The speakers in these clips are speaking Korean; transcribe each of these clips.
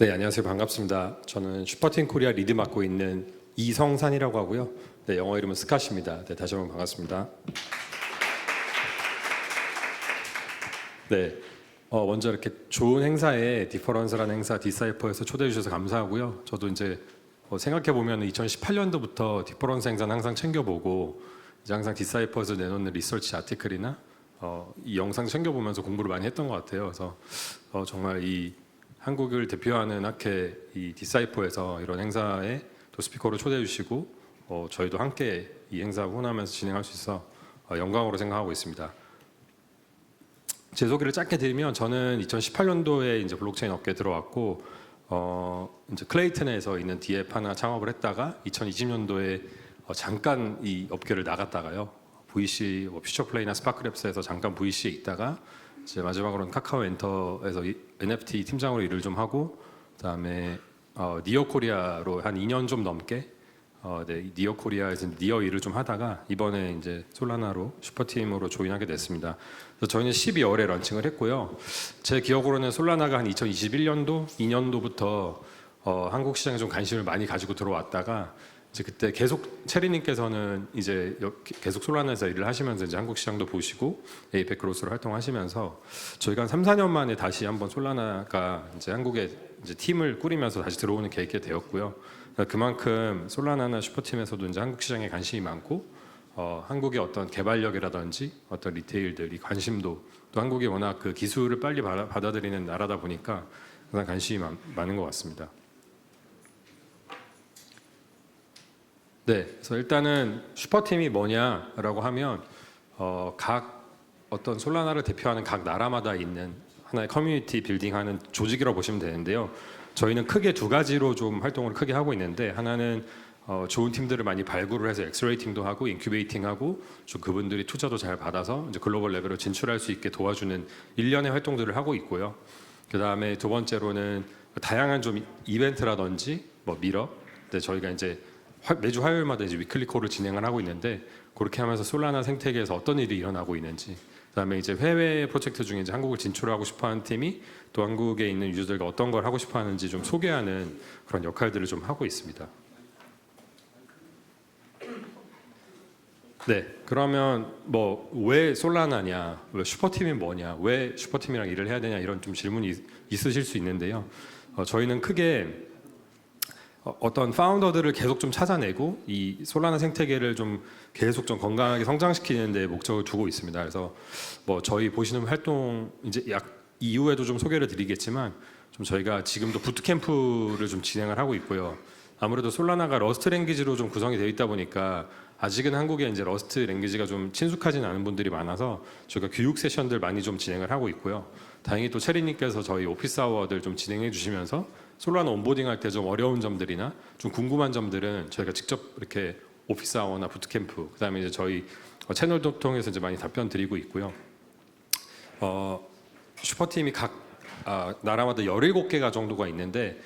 네, 안녕하세요. 반갑습니다. 저는 슈퍼팀 코리아 리드 맡고 있는 이성산이라고 하고요. 네, 영어 이름은 스카시입니다. 네, 다시 한번 반갑습니다. 네, 어, 먼저 이렇게 좋은 행사에 디퍼런스라는 행사 디사이퍼에서 초대해 주셔서 감사하고요. 저도 이제 어, 생각해 보면 2018년도부터 디퍼런스 행사는 항상 챙겨보고 이제 항상 디사이퍼에서 내놓는 리서치 아티클이나 어, 이 영상 챙겨보면서 공부를 많이 했던 것 같아요. 그래서 어, 정말 이 한국을 대표하는 학회 이 디사이퍼에서 이런 행사에 또 스피커로 초대해 주시고 어, 저희도 함께 이 행사 후원하면서 진행할 수 있어 어, 영광으로 생각하고 있습니다. 제 소개를 짧게 드리면 저는 2018년도에 이제 블록체인 업계에 들어왔고 어 이제 클레이튼에서 있는 디앱 하나 창업을 했다가 2020년도에 어 잠깐 이 업계를 나갔다가요. VC 뭐 퓨처플레이나 스파크랩스에서 잠깐 VC에 있다가 이제 마지막으로는 카카오 엔터에서 이- NFT 팀장으로 일을 좀 하고 그다음에 어 니어 코리아로 한 2년 좀 넘게 어, 네, 니어 코리아에서 니어 일을 좀 하다가 이번에 이제 솔라나로 슈퍼팀으로 조인하게 됐습니다. 그래서 저희는 12월에 런칭을 했고요. 제 기억으로는 솔라나가 한 2021년도, 2년도부터 어, 한국 시장에 좀 관심을 많이 가지고 들어왔다가 이제 그때 계속 체리님께서는 이제 여- 계속 솔라나에서 일을 하시면서 이제 한국 시장도 보시고 에이펙 크로스로 활동하시면서 저희가 한 3, 4년 만에 다시 한번 솔라나가 이제 한국에 이제 팀을 꾸리면서 다시 들어오는 계획이 되었고요. 그러니까 그만큼 솔라나나 슈퍼팀에서도 이제 한국 시장에 관심이 많고 어, 한국의 어떤 개발력이라든지 어떤 리테일들이 관심도 또 한국이 워낙 그 기술을 빨리 받아, 받아들이는 나라다 보니까 항상 관심이 많, 많은 것 같습니다. 네, 그래서 일단은 슈퍼팀이 뭐냐라고 하면 어, 각 어떤 솔라나를 대표하는 각 나라마다 있는 하나의 커뮤니티 빌딩하는 조직이라고 보시면 되는데요. 저희는 크게 두 가지로 좀 활동을 크게 하고 있는데 하나는 어, 좋은 팀들을 많이 발굴을 해서 엑스레이팅도 하고 인큐베이팅하고 좀 그분들이 투자도 잘 받아서 이제 글로벌 레벨로 진출할 수 있게 도와주는 일련의 활동들을 하고 있고요. 그 다음에 두 번째로는 다양한 좀 이벤트라든지 뭐 미러, 근데 저희가 이제 화- 매주 화요일마다 이제 위클리 콜을 진행을 하고 있는데 그렇게 하면서 솔라나 생태계에서 어떤 일이 일어나고 있는지 그다음에 이제 해외 프로젝트 중에 이제 한국을 진출하고 싶어하는 팀이 또 한국에 있는 유저들과 어떤 걸 하고 싶어하는지 좀 소개하는 그런 역할들을 좀 하고 있습니다. 네, 그러면 뭐 왜 솔라나냐, 왜 슈퍼팀이 뭐냐, 왜 슈퍼팀이랑 일을 해야 되냐 이런 좀 질문이 있- 있으실 수 있는데요. 어, 저희는 크게 어, 어떤 파운더들을 계속 좀 찾아내고 이 솔라나 생태계를 좀 계속 좀 건강하게 성장시키는 데 목적을 두고 있습니다. 그래서 뭐 저희 보시는 활동 이제 약 이후에도 좀 소개를 드리겠지만 좀 저희가 지금도 부트캠프를 좀 진행을 하고 있고요. 아무래도 솔라나가 러스트 랭귀지로 좀 구성이 되어 있다 보니까 아직은 한국에 이제 러스트 랭귀지가 좀 친숙하진 않은 분들이 많아서 저희가 교육 세션들 많이 좀 진행을 하고 있고요. 다행히 또 체리님께서 저희 오피스 아워들 좀 진행해 주시면서 솔라나 온보딩 할 때 좀 어려운 점들이나 좀 궁금한 점들은 저희가 직접 이렇게 오피스 아워나 부트캠프 그다음에 이제 저희 어, 채널도 통해서 이제 많이 답변 드리고 있고요. 어, 슈퍼팀이 각 아, 나라마다 17개가 정도가 있는데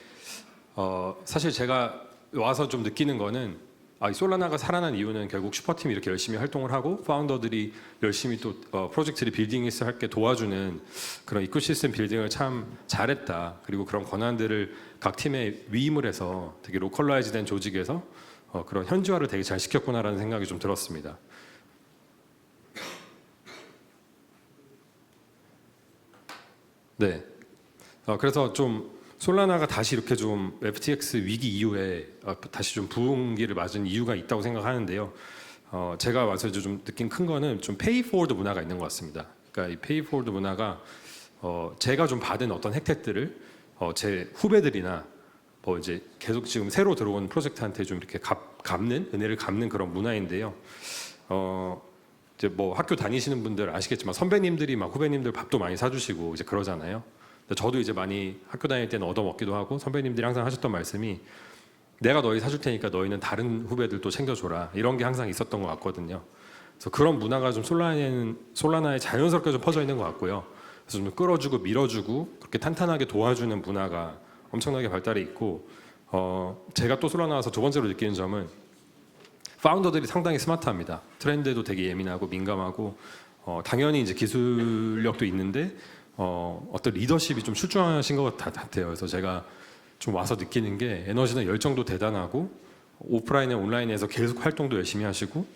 어, 사실 제가 와서 좀 느끼는 거는 아, 이 솔라나가 살아난 이유는 결국 슈퍼팀이 이렇게 열심히 활동을 하고 파운더들이 열심히 또 어, 프로젝트를 빌딩해서 할게 도와주는 그런 이코시스템 빌딩을 참 잘했다. 그리고 그런 권한들을 각 팀에 위임을 해서 되게 로컬라이즈된 조직에서 어, 그런 현지화를 되게 잘 시켰구나라는 생각이 좀 들었습니다. 네. 어, 그래서 좀 솔라나가 다시 이렇게 좀 FTX 위기 이후에 어, 다시 좀 부흥기를 맞은 이유가 있다고 생각하는데요. 어, 제가 와서 좀 느낀 큰 거는 좀 페이 포워드 문화가 있는 것 같습니다. 그러니까 이 페이 포워드 문화가 어, 제가 좀 받은 어떤 혜택들을 어, 제 후배들이나 뭐 이제 계속 지금 새로 들어온 프로젝트한테 좀 이렇게 갚, 갚는 은혜를 갚는 그런 문화인데요. 어, 이제 뭐 학교 다니시는 분들 아시겠지만 선배님들이 막 후배님들 밥도 많이 사주시고 이제 그러잖아요. 저도 이제 많이 학교 다닐 때는 얻어먹기도 하고 선배님들이 항상 하셨던 말씀이 내가 너희 사줄 테니까 너희는 다른 후배들도 챙겨줘라 이런 게 항상 있었던 것 같거든요. 그래서 그런 문화가 좀 솔라나에는 솔라나에 자연스럽게 좀 퍼져 있는 것 같고요. 그래서 좀 끌어주고 밀어주고 그렇게 탄탄하게 도와주는 문화가 엄청나게 발달해 있고 어, 제가 또 솔라나 와서 두 번째로 느끼는 점은 파운더들이 상당히 스마트합니다. 트렌드에도 되게 예민하고 민감하고 어, 당연히 이제 기술력도 있는데 어, 어떤 리더십이 좀 출중하신 것 같- 같아요. 그래서 제가 좀 와서 느끼는 게 에너지나 열정도 대단하고 오프라인에 온라인에서 계속 활동도 열심히 하시고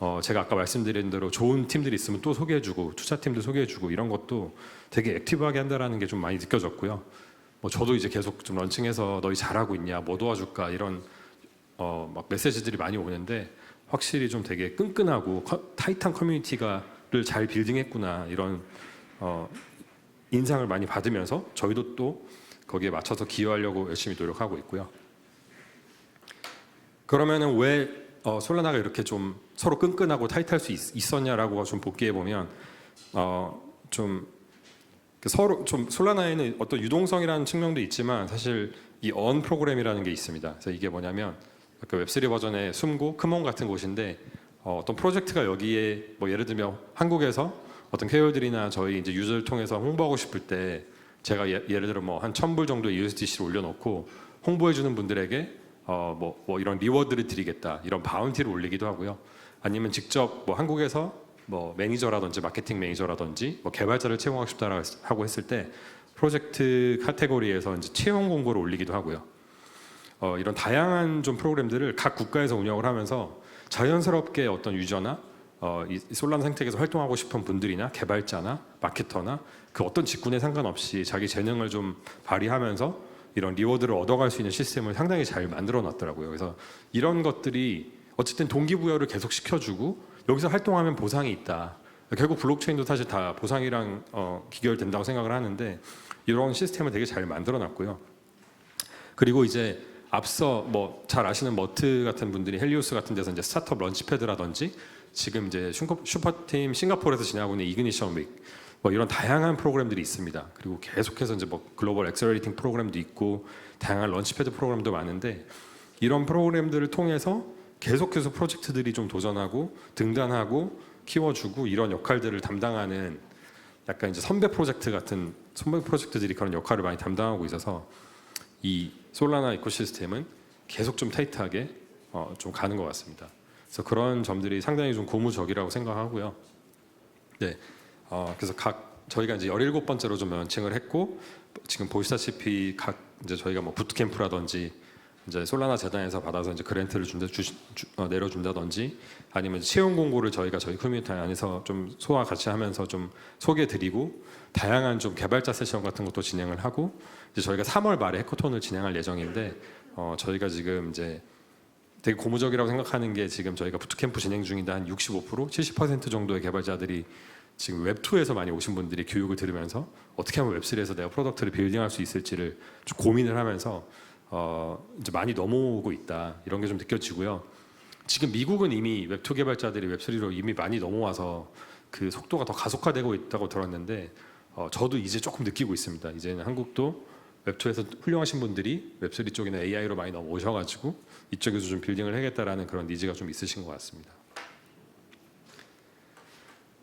어, 제가 아까 말씀드린 대로 좋은 팀들이 있으면 또 소개해주고 투자팀도 소개해주고 이런 것도 되게 액티브하게 한다라는 게 좀 많이 느껴졌고요. 뭐 저도 이제 계속 좀 런칭해서 너희 잘하고 있냐, 뭐 도와줄까 이런 어, 막 메시지들이 많이 오는데 확실히 좀 되게 끈끈하고 커- 타이트한 커뮤니티가를 잘 빌딩했구나 이런 어, 인상을 많이 받으면서 저희도 또 거기에 맞춰서 기여하려고 열심히 노력하고 있고요. 그러면은 왜 어, 솔라나가 이렇게 좀 서로 끈끈하고 타이트할 수 있, 었냐라고 좀 복기해 보면 어, 좀그 서로 좀 솔라나에는 어떤 유동성이라는 측면도 있지만 사실 이 언 프로그램이라는 게 있습니다. 그래서 이게 뭐냐면 그 웹3 버전의 숨고 크몬 같은 곳인데 어, 어떤 프로젝트가 여기에 뭐 예를 들면 한국에서 어떤 KOL들이나 저희 이제 유저를 통해서 홍보하고 싶을 때 제가 예, 를 들어 뭐 한 천불 정도의 USDC를 올려놓고 홍보해 주는 분들에게 어, 뭐, 뭐 이런 리워드를 드리겠다 이런 바운티를 올리기도 하고요. 아니면 직접 뭐 한국에서 뭐 매니저라든지 마케팅 매니저라든지 뭐 개발자를 채용하고 싶다라고 했을 때 프로젝트 카테고리에서 이제 채용 공고를 올리기도 하고요. 어, 이런 다양한 좀 프로그램들을 각 국가에서 운영을 하면서 자연스럽게 어떤 유저나 어, 이 솔란 생태계에서 활동하고 싶은 분들이나 개발자나 마케터나 그 어떤 직군에 상관없이 자기 재능을 좀 발휘하면서 이런 리워드를 얻어갈 수 있는 시스템을 상당히 잘 만들어 놨더라고요. 그래서 이런 것들이 어쨌든 동기부여를 계속 시켜주고 여기서 활동하면 보상이 있다. 결국 블록체인도 사실 다 보상이랑 어, 기결된다고 생각을 하는데 이런 시스템을 되게 잘 만들어 놨고요. 그리고 이제 앞서 뭐 잘 아시는 머트 같은 분들이 헬리오스 같은 데서 이제 스타트업 런치패드라든지 지금 이제 슈퍼, 슈퍼 팀 싱가포르에서 진행하고 있는 이그니션 윅, 뭐 이런 다양한 프로그램들이 있습니다. 그리고 계속해서 이제 뭐 글로벌 엑셀러리팅 프로그램도 있고 다양한 런치패드 프로그램도 많은데 이런 프로그램들을 통해서 계속해서 프로젝트들이 좀 도전하고 등단하고 키워주고 이런 역할들을 담당하는 약간 이제 선배 프로젝트 같은 선배 프로젝트들이 그런 역할을 많이 담당하고 있어서 이 솔라나 이코시스템은 계속 좀 타이트하게 어, 좀 가는 것 같습니다. 그래서 그런 점들이 상당히 좀 고무적이라고 생각하고요. 네, 어, 그래서 각 저희가 이제 17번째로 좀 런칭을 했고 지금 보시다시피 각 이제 저희가 뭐 부트캠프라든지 이제 솔라나 재단에서 받아서 이제 그랜트를 준다 주, 주, 어, 내려준다든지 아니면 채용 공고를 저희가 저희 커뮤니티 안에서 좀 소화 같이 하면서 좀 소개드리고 다양한 좀 개발자 세션 같은 것도 진행을 하고 이제 저희가 3월 말에 해커톤을 진행할 예정인데 어, 저희가 지금 이제 되게 고무적이라고 생각하는 게 지금 저희가 부트캠프 진행 중인데 한 65% 70% 정도의 개발자들이 지금 웹2에서 많이 오신 분들이 교육을 들으면서 어떻게 하면 웹3에서 내가 프로덕트를 빌딩할 수 있을지를 좀 고민을 하면서 어, 이제 많이 넘어오고 있다 이런 게 좀 느껴지고요. 지금 미국은 이미 웹2 개발자들이 웹3로 이미 많이 넘어와서 그 속도가 더 가속화되고 있다고 들었는데 어, 저도 이제 조금 느끼고 있습니다. 이제는 한국도 웹2에서 훌륭하신 분들이 웹3 쪽이나 AI로 많이 넘어오셔가지고 이쪽에서 좀 빌딩을 해야겠다라는 그런 니즈가 좀 있으신 것 같습니다.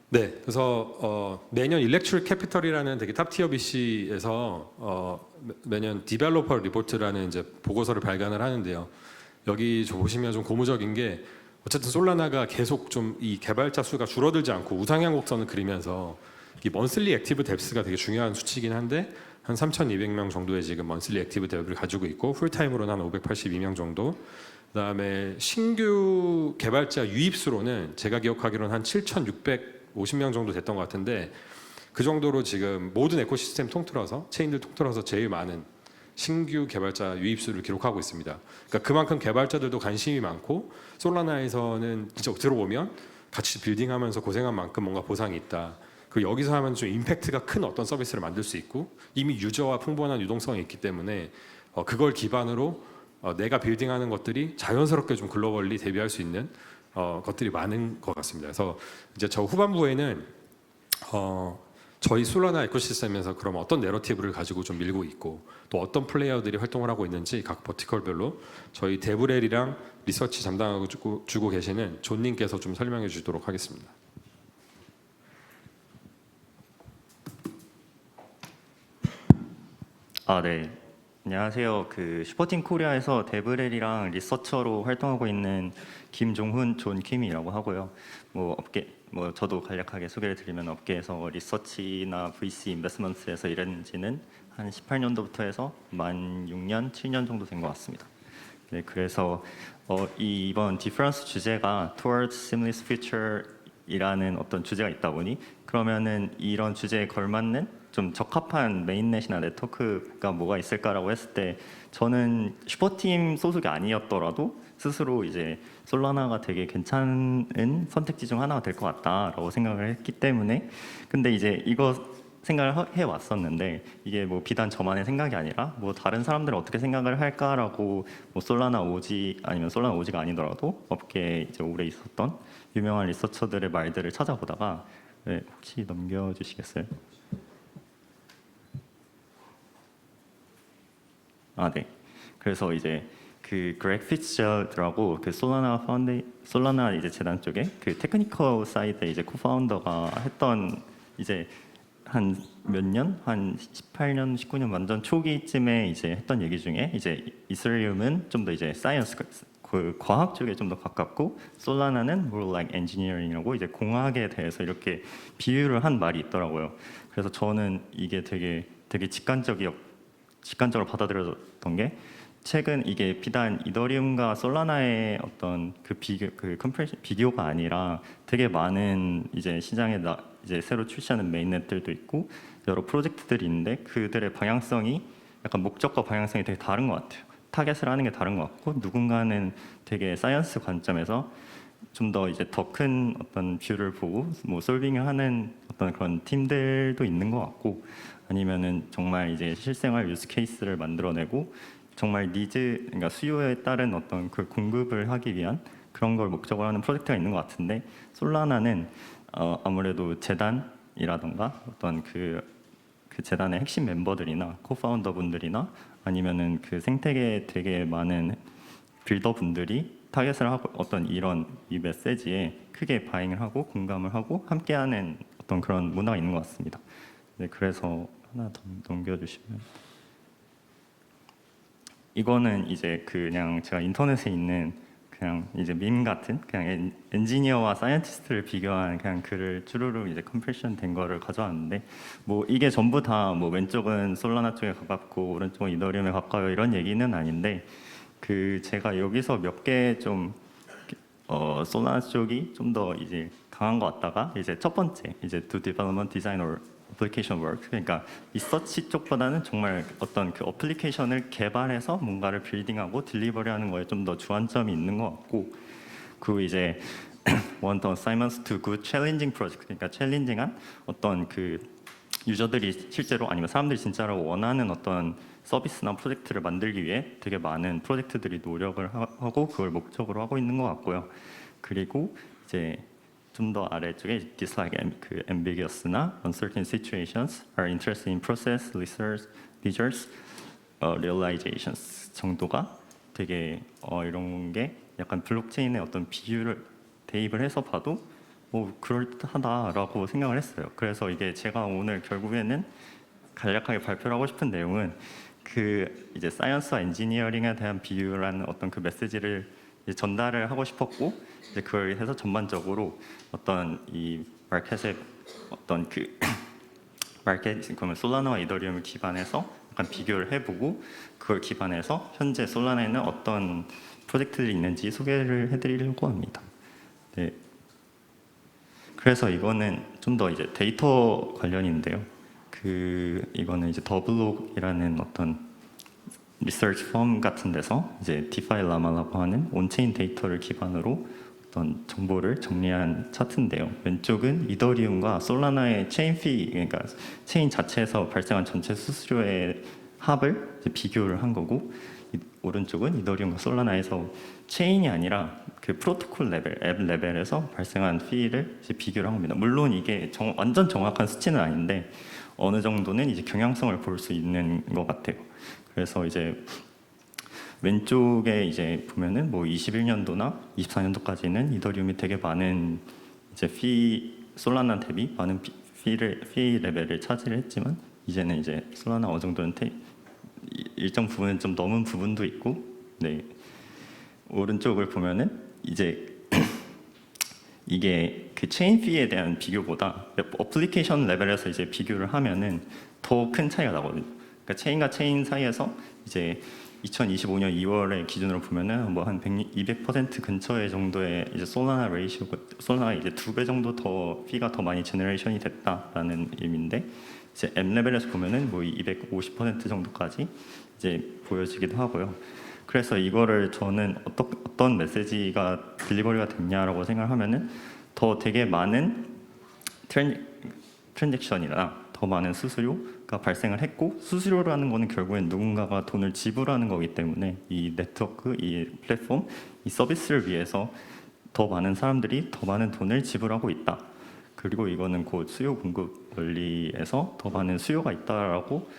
네, 그래서 어, 매년 일렉트릭 캐피털이라는 되게 탑티어 BC에서 어, 매- 매년 디벨로퍼 리포트라는 이제 보고서를 발간을 하는데요. 여기 저 보시면 좀 고무적인 게 어쨌든 솔라나가 계속 좀 이 개발자 수가 줄어들지 않고 우상향 곡선을 그리면서 이 먼슬리 액티브 뎁스가 되게 중요한 수치이긴 한데 한 3,200명 정도의 지금 먼슬리 액티브 뎁을 가지고 있고 풀타임으로는 한 582명 정도. 그다음에 신규 개발자 유입수로는 제가 기억하기로는 한 7,650명 정도 됐던 것 같은데 그 정도로 지금 모든 에코시스템 통틀어서 체인들 통틀어서 제일 많은 신규 개발자 유입수를 기록하고 있습니다. 그러니까 그만큼 개발자들도 관심이 많고 솔라나에서는 진짜 들어오면 같이 빌딩하면서 고생한 만큼 뭔가 보상이 있다. 그리고 여기서 하면 좀 임팩트가 큰 어떤 서비스를 만들 수 있고 이미 유저와 풍부한 유동성이 있기 때문에 어, 그걸 기반으로 어, 내가 빌딩하는 것들이 자연스럽게 좀 글로벌리 대비할 수 있는 어, 것들이 많은 것 같습니다. 그래서 이제 저 후반부에는 어, 저희 솔라나 에코시스템에서 그럼 어떤 내러티브를 가지고 좀 밀고 있고 또 어떤 플레이어들이 활동을 하고 있는지 각 버티컬별로 저희 데브렐이랑 리서치 담당하고 주고, 주고 계시는 존님께서 좀 설명해 주도록 하겠습니다. 아, 네. 안녕하세요. 그 슈퍼팀 코리아에서 데브렐이랑 리서처로 활동하고 있는 김종훈 존 킴이라고 하고요. 뭐 업계 뭐 저도 간략하게 소개를 드리면 업계에서 리서치나 VC 인베스먼트에서 일한 지는 한 18년도부터 해서 만 6년, 7년 정도 된 것 같습니다. 네, 그래서 어, 이 이번 디퍼런스 주제가 Towards Seamless Future이라는 어떤 주제가 있다 보니 그러면은 이런 주제에 걸맞는 좀 적합한 메인넷이나 네트워크가 뭐가 있을까라고 했을 때 저는 슈퍼팀 소속이 아니었더라도 스스로 이제 솔라나가 되게 괜찮은 선택지 중 하나가 될 것 같다라고 생각을 했기 때문에 근데 이제 이거 생각을 해 왔었는데 이게 뭐 비단 저만의 생각이 아니라 뭐 다른 사람들은 어떻게 생각을 할까라고 뭐 솔라나 오지 아니면 솔라나 오지가 아니더라도 업계에 이제 오래 있었던 유명한 리서처들의 말들을 찾아보다가 네, 혹시 넘겨주시겠어요? 아 네. 그래서 이제 그 그렉 피츠저드라고 그 솔라나 파운데 솔라나 이제 재단 쪽에 그 테크니컬 사이드에 이제 코파운더가 했던 이제 한 몇 년, 한 18년, 19년 완전 초기쯤에 이제 했던 얘기 중에 이제 이슬리움은 좀 더 이제 사이언스 그 과학 쪽에 좀 더 가깝고 솔라나는 more like engineering이라고 이제 공학에 대해서 이렇게 비유를 한 말이 있더라고요. 그래서 저는 이게 되게 되게 직관적이었 직관적으로 받아들여졌던 게 최근 이게 비단 이더리움과 솔라나의 어떤 그 비교 그 컴프레션 비교가 아니라 되게 많은 이제 시장에 나 이제 새로 출시하는 메인넷들도 있고 여러 프로젝트들이 있는데 그들의 방향성이 약간 목적과 방향성이 되게 다른 것 같아요. 타겟을 하는 게 다른 것 같고 누군가는 되게 사이언스 관점에서 좀 더 이제 더 큰 어떤 뷰를 보고 뭐 솔빙을 하는 어떤 그런 팀들도 있는 것 같고 아니면은 정말 이제 실생활 유스 케이스를 만들어내고 정말 니즈 그러니까 수요에 따른 어떤 그 공급을 하기 위한 그런 걸 목적으로 하는 프로젝트가 있는 것 같은데 솔라나는 어, 아무래도 재단이라던가 어떤 그, 그 재단의 핵심 멤버들이나 코파운더 분들이나 아니면은 그 생태계에 되게 많은 빌더 분들이 타겟을 하고 어떤 이런 이 메시지에 크게 바잉을 하고 공감을 하고 함께하는 어떤 그런 문화가 있는 것 같습니다. 네, 그래서 하나 더 넘겨주시면 이거는 이제 그냥 제가 인터넷에 있는 그냥 이제 밈 같은 그냥 엔, 엔지니어와 사이언티스트를 비교한 그냥 글을 쭈루루 이제 컴프레션 된 거를 가져왔는데 뭐 이게 전부 다 뭐 왼쪽은 솔라나 쪽에 가깝고 오른쪽은 이더리움에 가까워요 이런 얘기는 아닌데 그 제가 여기서 몇 개좀 어, 솔라나 쪽이 좀 더 이제 강한 것 같다가 이제 첫 번째 이제 to development design or application work 그러니까 리서치 쪽보다는 정말 어떤 그 어플리케이션을 개발해서 뭔가를 빌딩하고 딜리버리하는 거에 좀 더 주안점이 있는 것 같고 그리고 이제 want assignments project 그러니까 챌린징한 어떤 그 유저들이 실제로 아니면 사람들이 진짜로 원하는 어떤 서비스나 프로젝트를 만들기 위해 되게 많은 프로젝트들이 노력을 하- 하고 그걸 목적으로 하고 있는 것 같고요. 그리고 이제 좀 더 아래쪽에 dislike 그 ambiguous나 uncertain situations are interested in process, research, leaders, 어, realizations 정도가 되게 어, 이런 게 약간 블록체인의 어떤 비율을 대입을 해서 봐도 뭐 그럴듯하다라고 생각을 했어요. 그래서 이게 제가 오늘 결국에는 간략하게 발표를 하고 싶은 내용은 그 이제 사이언스와 엔지니어링에 대한 비유라는 어떤 그 메시지를 전달을 하고 싶었고 이제 그걸 해서 전반적으로 어떤 이 마켓의 어떤 그 마켓 그러면 솔라나와 이더리움을 기반해서 약간 비교를 해보고 그걸 기반해서 현재 솔라나에는 어떤 프로젝트들이 있는지 소개를 해드리려고 합니다. 네. 그래서 이거는 좀 더 이제 데이터 관련인데요. 그 이거는 이제 더블록이라는 어떤 리서치 펌 같은 데서 이제 디파이 라마라고 하는 온체인 데이터를 기반으로 어떤 정보를 정리한 차트인데요. 왼쪽은 이더리움과 솔라나의 체인 피 그러니까 체인 자체에서 발생한 전체 수수료의 합을 비교를 한 거고 이- 오른쪽은 이더리움과 솔라나에서 체인이 아니라 그 프로토콜 레벨, 앱 레벨에서 발생한 피를 이제 비교를 한 겁니다. 물론 이게 정- 완전 정확한 수치는 아닌데 어느 정도는 이제 경향성을 볼 수 있는 것 같아요. 그래서 이제 왼쪽에 이제 보면은 뭐 21년도나 24년도까지는 이더리움이 되게 많은 이제 피 솔라나 대비 많은 피, 피를 피 레벨을 차지를 했지만 이제는 이제 솔라나 어느 정도는 테, 이- 일정 부분은 좀 넘은 부분도 있고 네 오른쪽을 보면은 이제 이게 그 체인 피에 대한 비교보다 어플리케이션 레벨에서 이제 비교를 하면은 더 큰 차이가 나거든요. 그러니까 체인과 체인 사이에서 이제 2025년 2월에 기준으로 보면은 뭐 한 200% 근처의 정도의 이제 솔라나 레이시오 솔라나 이제 두 배 정도 더 피가 더 많이 제너레이션이 됐다라는 의미인데 이제 M 레벨에서 보면은 뭐 250% 정도까지 이제 보여지기도 하고요. 그래서 이거를 저는 어떤 어떤 메시지가 딜리버리가 됐냐라고 생각하면은 더 되게 많은 트랜, 트랜잭션이나 더 많은 수수료가 발생을 했고 수수료라는 거는 결국엔 누군가가 돈을 지불하는 거기 때문에 이 네트워크, 이 플랫폼, 이 서비스를 위해서 더 많은 사람들이 더 많은 돈을 지불하고 있다. 그리고 이거는 곧 수요 공급 원리에서 더 많은 수요가 있다라고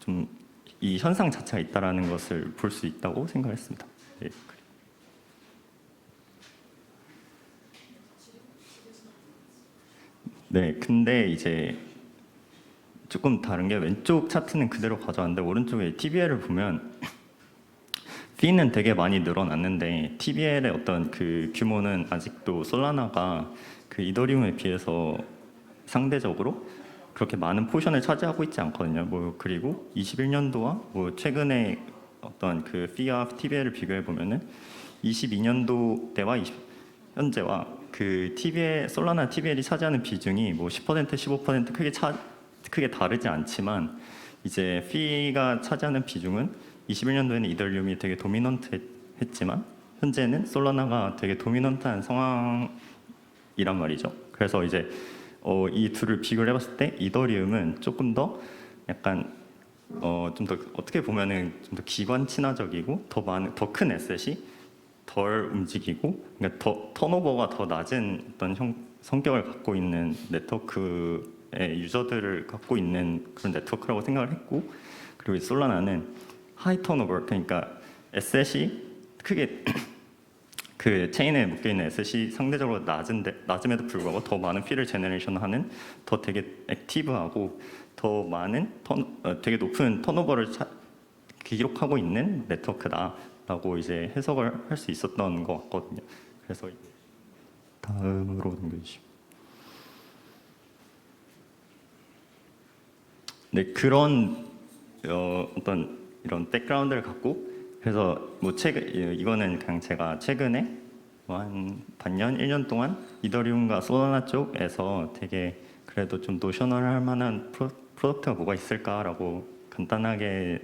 좀 이 현상 자체가 있다라는 것을 볼 수 있다고 생각했습니다. 예. 네, 근데 이제 조금 다른 게 왼쪽 차트는 그대로 가져왔는데 오른쪽에 TBL을 보면 피는 되게 많이 늘어났는데 TBL의 어떤 그 규모는 아직도 솔라나가 그 이더리움에 비해서 상대적으로 그렇게 많은 포션을 차지하고 있지 않거든요. 뭐 그리고 21년도와 뭐 최근에 어떤 그 피와 TBL을 비교해 보면은 22년도 때와 20, 현재와 그 TBL 솔라나 TBL이 차지하는 비중이 뭐 10% 15% 크게 차 크게 다르지 않지만 이제 피가 차지하는 비중은 21년도에는 이더리움이 되게 도미넌트했지만 현재는 솔라나가 되게 도미넌트한 상황이란 말이죠. 그래서 이제 어, 이 둘을 비교를 해봤을 때 이더리움은 조금 더 약간 어, 좀 더 어떻게 보면은 좀 더 기관 친화적이고 더 많은 더 큰 에셋이 덜 움직이고 그러니까 더 턴오버가 더 낮은 어떤 형, 성격을 갖고 있는 네트워크의 유저들을 갖고 있는 그런 네트워크라고 생각을 했고 그리고 이 솔라나는 하이 턴오버 그러니까 에셋이 크게 그 체인에 묶여 있는 에셋이 상대적으로 낮은데 낮음에도 불구하고 더 많은 피를 제너레이션하는 더 되게 액티브하고 더 많은 턴 어, 되게 높은 턴오버를 차, 기록하고 있는 네트워크다라고 이제 해석을 할 수 있었던 것 같거든요. 그래서 다음으로 넘겨주시죠. 네 그런 어, 어떤 이런 백그라운드를 갖고 그래서 뭐 최근 이거는 그냥 제가 최근에 뭐 한 반년 1년 동안 이더리움과 소라나 쪽에서 되게 그래도 좀 노셔널할 만한 프로, 프로덕트가 뭐가 있을까라고 간단하게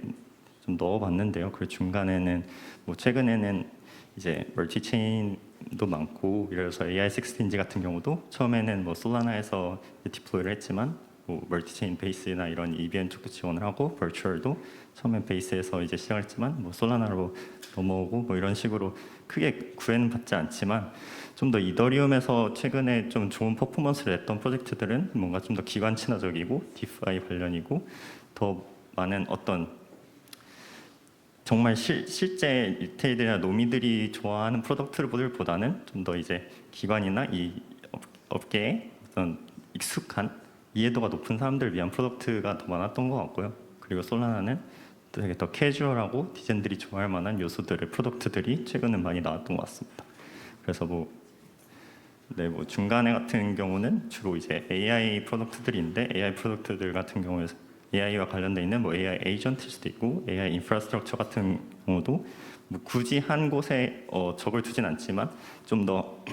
좀 넣어봤는데요. 그 중간에는 뭐 최근에는 이제 멀티 체인도 많고 이래서 AI16인지 같은 경우도 처음에는 뭐 솔라나에서 디플로이를 했지만 뭐 멀티체인 베이스나 이런 EVM 쪽도 지원을 하고 버추얼도 처음엔 베이스에서 이제 시작했지만 뭐 솔라나로 넘어오고 뭐 이런 식으로 크게 구애는 받지 않지만 좀 더 이더리움에서 최근에 좀 좋은 퍼포먼스를 냈던 프로젝트들은 뭔가 좀 더 기관 친화적이고 디파이 관련이고 더 많은 어떤 정말 실, 실제 리테일이나 노미들이 좋아하는 프로덕트들보다는 좀 더 이제 기관이나 이 업, 업계에 어떤 익숙한 이해도가 높은 사람들을 위한 프로덕트가 더 많았던 것 같고요. 그리고 솔라나는 되게 더 캐주얼하고 디자인들이 좋아할 만한 요소들의 프로덕트들이 최근에 많이 나왔던 것 같습니다. 그래서 뭐 네, 뭐 중간에 같은 경우는 주로 이제 AI 프로덕트들인데 AI 프로덕트들 같은 경우에 AI와 관련돼 있는 뭐 AI 에이전트일 수도 있고 AI 인프라스트럭처 같은 경우도 뭐 굳이 한 곳에 어, 적을 두진 않지만 좀더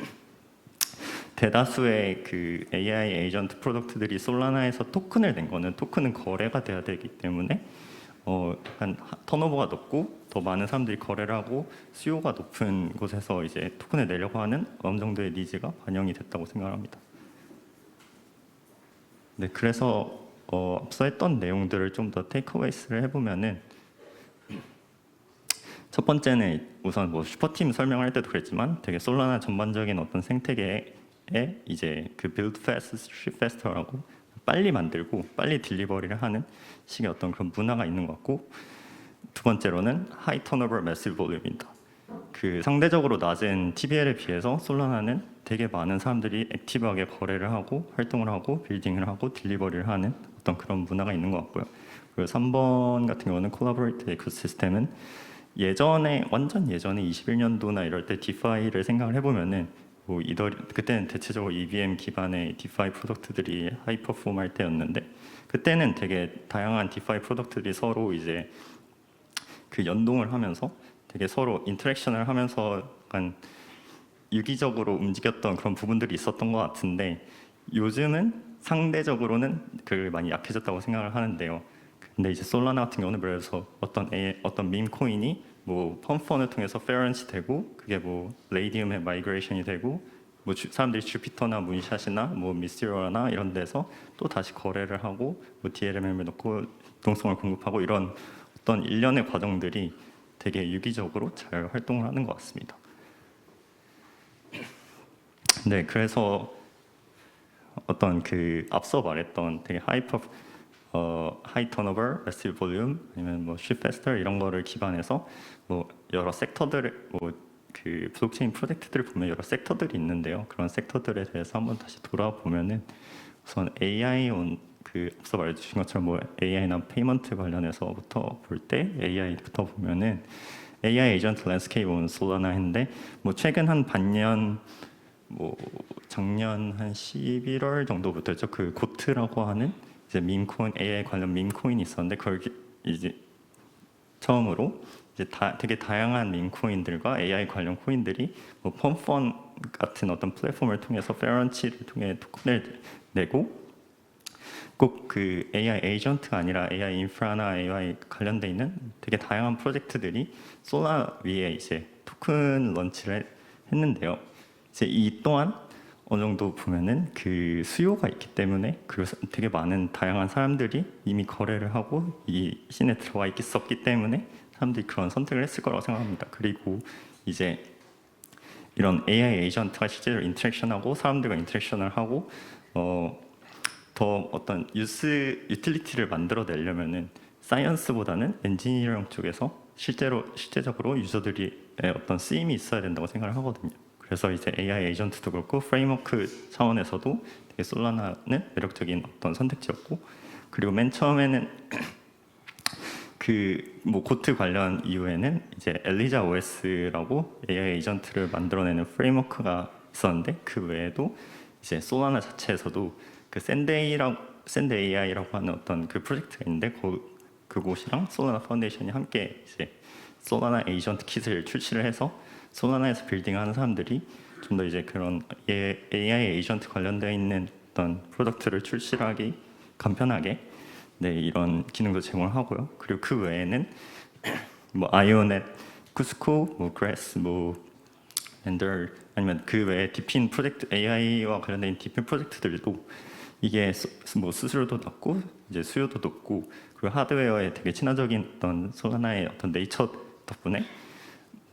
대다수의 그 AI 에이전트 프로덕트들이 솔라나에서 토큰을 낸 거는 토큰은 거래가 돼야 되기 때문에 어, 약간 하- 턴오버가 높고 더 많은 사람들이 거래를 하고 수요가 높은 곳에서 이제 토큰을 내려고 하는 어느 정도의 니즈가 반영이 됐다고 생각합니다. 네, 그래서 어, 앞서 했던 내용들을 좀 더 테이크어웨이스를 해보면은 첫 번째는 우선 뭐 슈퍼팀 설명할 때도 그랬지만 되게 솔라나 전반적인 어떤 생태계에 이제 그 build fast, ship faster라고 빨리 만들고 빨리 딜리버리를 하는 식의 어떤 그런 문화가 있는 것 같고 두 번째로는 high turnover massive volume입니다. 그 상대적으로 낮은 TBL에 비해서 솔라나는 되게 많은 사람들이 액티브하게 거래를 하고 활동을 하고 빌딩을 하고 딜리버리를 하는 어떤 그런 문화가 있는 것 같고요. 그리고 3번 같은 경우는 콜라보레이트 에코시스템은 예전에 완전 예전에 21년도나 이럴 때 디파이를 생각을 해보면은 뭐 이더리 그때는 대체적으로 EVM 기반의 디파이 프로덕트들이 하이 퍼폼 할 때였는데 그때는 되게 다양한 디파이 프로덕트들이 서로 이제 그 연동을 하면서 되게 서로 인터랙션을 하면서 약간 유기적으로 움직였던 그런 부분들이 있었던 것 같은데 요즘은 상대적으로는 그 많이 약해졌다고 생각을 하는데요. 근데 이제 솔라나 같은 경우는 들어서 어떤 A, 어떤 밈 코인이 뭐 펌펀을 통해서 페런시 되고 그게 뭐 레이디움에 마이그레이션이 되고 뭐 주- 사람들이 주피터나 문샷이나 뭐 미스티어나 이런 데서 또 다시 거래를 하고 뭐 DLM을 넣고 동성을 공급하고 이런 어떤 일련의 과정들이 되게 유기적으로 잘 활동을 하는 것 같습니다. 네, 그래서 어떤 그 앞서 말했던 되게 하이퍼 어 하이 턴오버, 레시브 볼륨 아니면 뭐 쉬페스터 이런 거를 기반해서 뭐 여러 섹터들 뭐그 블록체인 프로젝트들을 보면 여러 섹터들이 있는데요. 그런 섹터들에 대해서 한번 다시 돌아보면은 우선 AI 온 그 앞서 말해주신 것처럼 뭐 AI나 페이먼트 관련해서부터 볼 때 AI부터 보면은 AI 에이전트 랜스케이프 온 솔라나인데 뭐 최근 한 반년 뭐 작년 한 11월 정도부터였죠. 그 고트라고 하는 이제 밈코인 AI 관련 밈코인이 있었는데 그걸 기- 이제 처음으로 이제 다, 되게 다양한 밈코인들과 AI 관련 코인들이 뭐 펌펀 같은 어떤 플랫폼을 통해서 페런치를 통해 토큰을 내고 꼭 그 AI 에이전트가 아니라 AI 인프라나 AI 관련돼 있는 되게 다양한 프로젝트들이 솔라 위에 이제 토큰 런치를 했는데요. 이제 이 또한 어느 정도 보면은 그 수요가 있기 때문에 그리고 되게 많은 다양한 사람들이 이미 거래를 하고 이 씬에 들어와 있었기 때문에 사람들이 그런 선택을 했을 거라고 생각합니다. 그리고 이제 이런 AI 에이전트가 실제로 인터랙션하고 사람들과 인터랙션을 하고 어, 더 어떤 유스 유틸리티를 만들어내려면은 사이언스보다는 엔지니어링 쪽에서 실제로 실제적으로 유저들이 어떤 쓰임이 있어야 된다고 생각을 하거든요. 그래서 이제 AI 에이전트도 그렇고 프레임워크 차원에서도 되게 솔라나는 매력적인 어떤 선택지였고 그리고 맨 처음에는 그 뭐 고트 관련 이후에는 이제 엘리자 OS라고 AI 에이전트를 만들어내는 프레임워크가 있었는데 그 외에도 이제 솔라나 자체에서도 그 샌데이라고 샌드 AI라고 하는 어떤 그 프로젝트가 있는데 그 그곳이랑 솔라나 파운데이션이 함께 이제 솔라나 에이전트 킷을 출시를 해서 솔라나에서 빌딩하는 사람들이 좀 더 이제 그런 AI 에이전트 관련되어 있는 어떤 프로덕트를 출시하기 간편하게 네 이런 기능도 제공을 하고요. 그리고 그 외에는 뭐 아이오넷, 쿠스코, 뭐 그래스, 뭐 엔더 아니면 그 외에 디핀 프로젝트 AI와 관련된 디핀 프로젝트들도 이게 수, 뭐 수수료도 낮고 이제 수요도 높고 그리고 하드웨어에 되게 친화적인 어떤 솔라나의 어떤 네이처 덕분에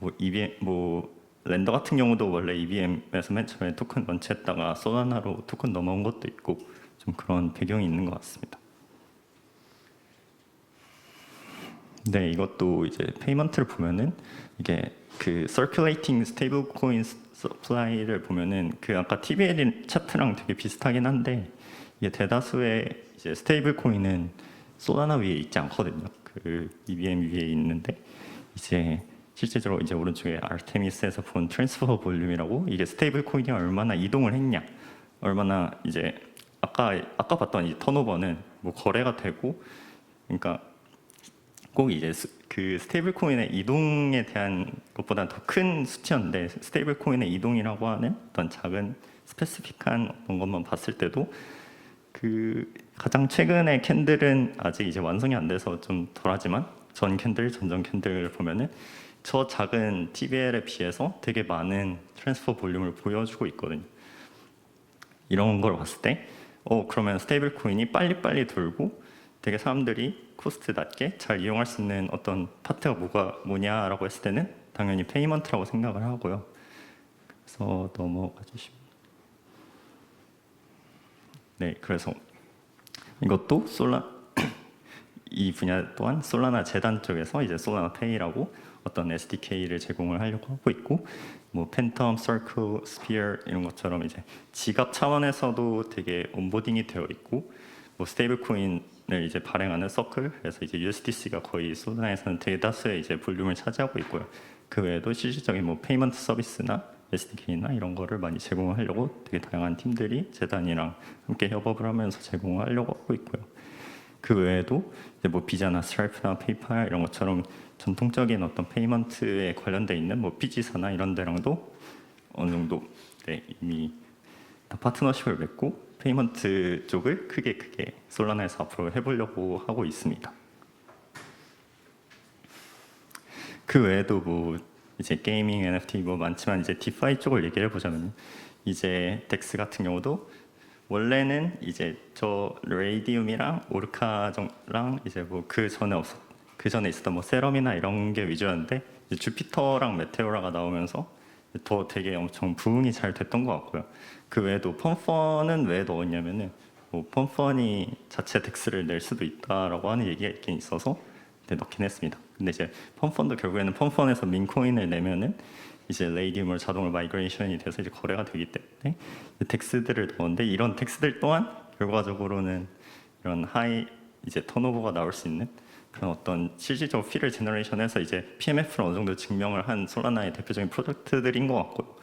뭐 EVM 뭐 랜더 같은 경우도 원래 EVM에서 맨 처음에 토큰 런치했다가 솔라나로 토큰 넘어온 것도 있고 좀 그런 배경이 있는 것 같습니다. 네, 이것도 이제 페이먼트를 보면은 이게 그 circulating stable coin supply를 보면은 그 아까 TBL 차트랑 되게 비슷하긴 한데 이게 대다수의 이제 스테이블 코인은 솔라나 위에 있지 않거든요. 그 EVM 위에 있는데 이제 실제적으로 이제 오른쪽에 아르테미스에서 본 트랜스퍼 볼륨이라고 이게 스테이블 코인이 얼마나 이동을 했냐, 얼마나 이제 아까 아까 봤던 이 턴오버는 뭐 거래가 되고 그러니까 꼭 이제 스- 그 스테이블 코인의 이동에 대한 것보다 더 큰 수치였는데 스테이블 코인의 이동이라고 하는 어떤 작은 스페시픽한 어떤 것만 봤을 때도 그 가장 최근의 캔들은 아직 이제 완성이 안 돼서 좀 덜하지만 전 캔들, 전전 캔들을 보면은 저 작은 TBL에 비해서 되게 많은 트랜스퍼 볼륨을 보여주고 있거든요. 이런 걸 봤을 때, 어 그러면 스테이블 코인이 빨리빨리 돌고 되게 사람들이 코스트 낮게 잘 이용할 수 있는 어떤 파트가 뭐가 뭐냐라고 했을 때는 당연히 페이먼트라고 생각을 하고요. 그래서 넘어가 주시면. 네, 그래서 이것도 솔라 이 분야 또한 솔라나 재단 쪽에서 이제 솔라나 페이라고 어떤 SDK를 제공을 하려고 하고 있고 뭐 팬텀, 서클, 스피어 이런 것처럼 이제 지갑 차원에서도 되게 온보딩이 되어 있고 뭐 스테이블 코인을 이제 발행하는 서클 그래서 이제 USDC가 거의 솔라나에서는 대다수의 이제 볼륨을 차지하고 있고요. 그 외에도 실질적인 뭐 페이먼트 서비스나 SDK나 이런 거를 많이 제공하려고 되게 다양한 팀들이 재단이랑 함께 협업을 하면서 제공하려고 하고 있고요. 그 외에도 이제 뭐 비자나 스트라이프나 페이팔 이런 것처럼 전통적인 어떤 페이먼트에 관련돼 있는 뭐 비지사나 이런 데랑도 어느 정도 네, 이미 다 파트너십을 맺고 페이먼트 쪽을 크게 크게 솔라나에서 앞으로 해보려고 하고 있습니다. 그 외에도 뭐 이제 게이밍, NFT 뭐 많지만 이제 디파이 쪽을 얘기를 해보자면 이제 덱스 같은 경우도 원래는 이제 저 레이디움이랑 오르카랑 이제 뭐 그 전에 없었 그 전에 있었던 뭐 세럼이나 이런 게 위주였는데 주피터랑 메테오라가 나오면서 더 되게 엄청 부응이 잘 됐던 것 같고요. 그 외에도 펀펀은 왜 넣었냐면은 뭐 펀펀이 자체 덱스를 낼 수도 있다라고 하는 얘기가 있긴 있어서 네, 넣긴 했습니다. 근데 이제 펀펀도 결국에는 펀펀에서 민코인을 내면은 이제 레이디움으로 자동으로 마이그레이션이 돼서 이제 거래가 되기 때문에 덱스들을 넣었는데 이런 덱스들 또한 결과적으로는 이런 하이 이제 턴오버가 나올 수 있는 그런 어떤 실질적으로 피를 제너레이션해서 이제 PMF를 어느 정도 증명을 한 솔라나의 대표적인 프로젝트들인 것 같고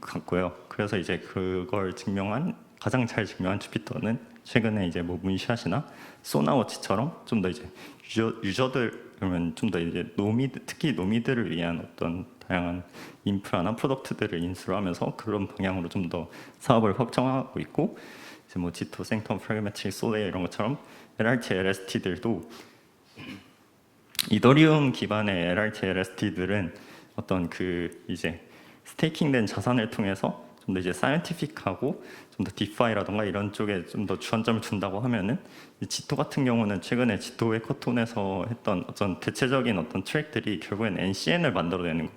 같고요. 그래서 이제 그걸 증명한 가장 잘 증명한 주피터는 최근에 이제 뭐 문샷이나 소나워치처럼 좀 더 이제 유저, 유저들 그러면 좀 더 이제 노미드 특히 노미드를 위한 어떤 다양한 인프라나 프로덕트들을 인수를 하면서 그런 방향으로 좀 더 사업을 확정하고 있고 이제 뭐 지토, 생텀, 프라그매틱, 솔레 이런 것처럼 LRT, LST들도 이더리움 기반의 LRT, LST들은 어떤 그 이제 스테이킹된 자산을 통해서 좀 더 이제 사이언티픽하고 좀 더 디파이라던가 이런 쪽에 좀 더 주안점을 둔다고 하면은 이 지토 같은 경우는 최근에 지토 해커톤에서 했던 어떤 대체적인 어떤 트랙들이 결국엔 NCN을 만들어내는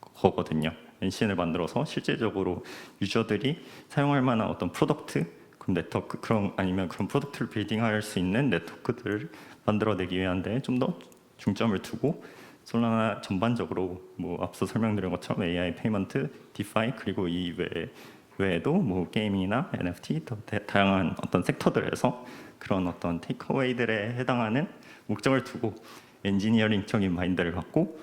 거거든요. NCN을 만들어서 실제적으로 유저들이 사용할 만한 어떤 프로덕트 그런 네트워크 그런 아니면 그런 프로덕트를 빌딩할 수 있는 네트워크들을 만들어내기 위한데 좀 더 중점을 두고 솔라나 전반적으로 뭐 앞서 설명드린 것처럼 AI, 페이먼트, 디파이 그리고 이 외에 외에도 뭐 게임이나 NFT 더 다- 다양한 어떤 섹터들에서 그런 어떤 테이크어웨이들에 해당하는 목적을 두고 엔지니어링적인 마인드를 갖고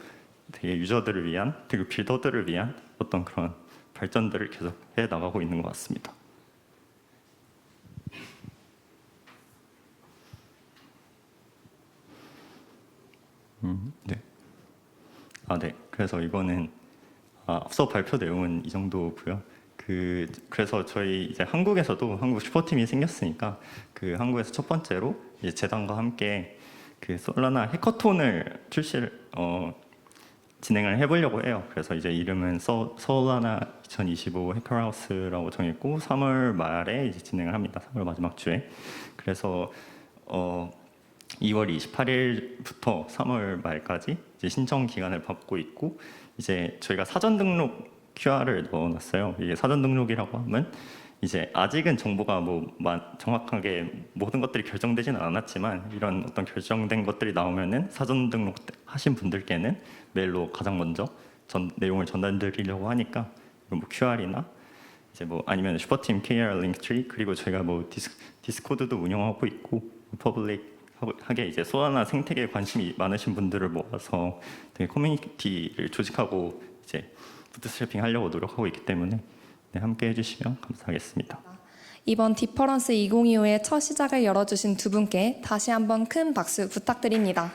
되게 유저들을 위한 그리고 빌더들을 위한 어떤 그런 발전들을 계속 해 나가고 있는 것 같습니다. 음, 네. 아, 네. 그래서 이거는 아, 앞서 발표 내용은 이 정도고요. 그 그래서 저희 이제 한국에서도 한국 슈퍼팀이 생겼으니까 그 한국에서 첫 번째로 이제 재단과 함께 그 솔라나 해커톤을 출시를 어, 진행을 해보려고 해요. 그래서 이제 이름은 서, 솔라나 2025 해커하우스라고 정했고 3월 말에 이제 진행을 합니다. 3월 마지막 주에. 그래서 어, 2월 28일부터 3월 말까지 이제 신청 기간을 받고 있고 이제 저희가 사전 등록 QR을 넣어놨어요. 이게 사전 등록이라고 하면 이제 아직은 정보가 뭐 마- 정확하게 모든 것들이 결정되지는 않았지만 이런 어떤 결정된 것들이 나오면은 사전 등록 하신 분들께는 메일로 가장 먼저 전 내용을 전달드리려고 하니까 뭐 QR이나 이제 뭐 아니면 슈퍼팀 KR 링크 트리 그리고 저희가 뭐 디스, 디스코드도 운영하고 있고 퍼블릭 하게 이제 소아나 생태계에 관심이 많으신 분들을 모아서 되게 커뮤니티를 조직하고 이제 부트스트래핑 하려고 노력하고 있기 때문에 네, 함께 해주시면 감사하겠습니다. 이번 디퍼런스 2025의 첫 시작을 열어주신 두 분께 다시 한번 큰 박수 부탁드립니다.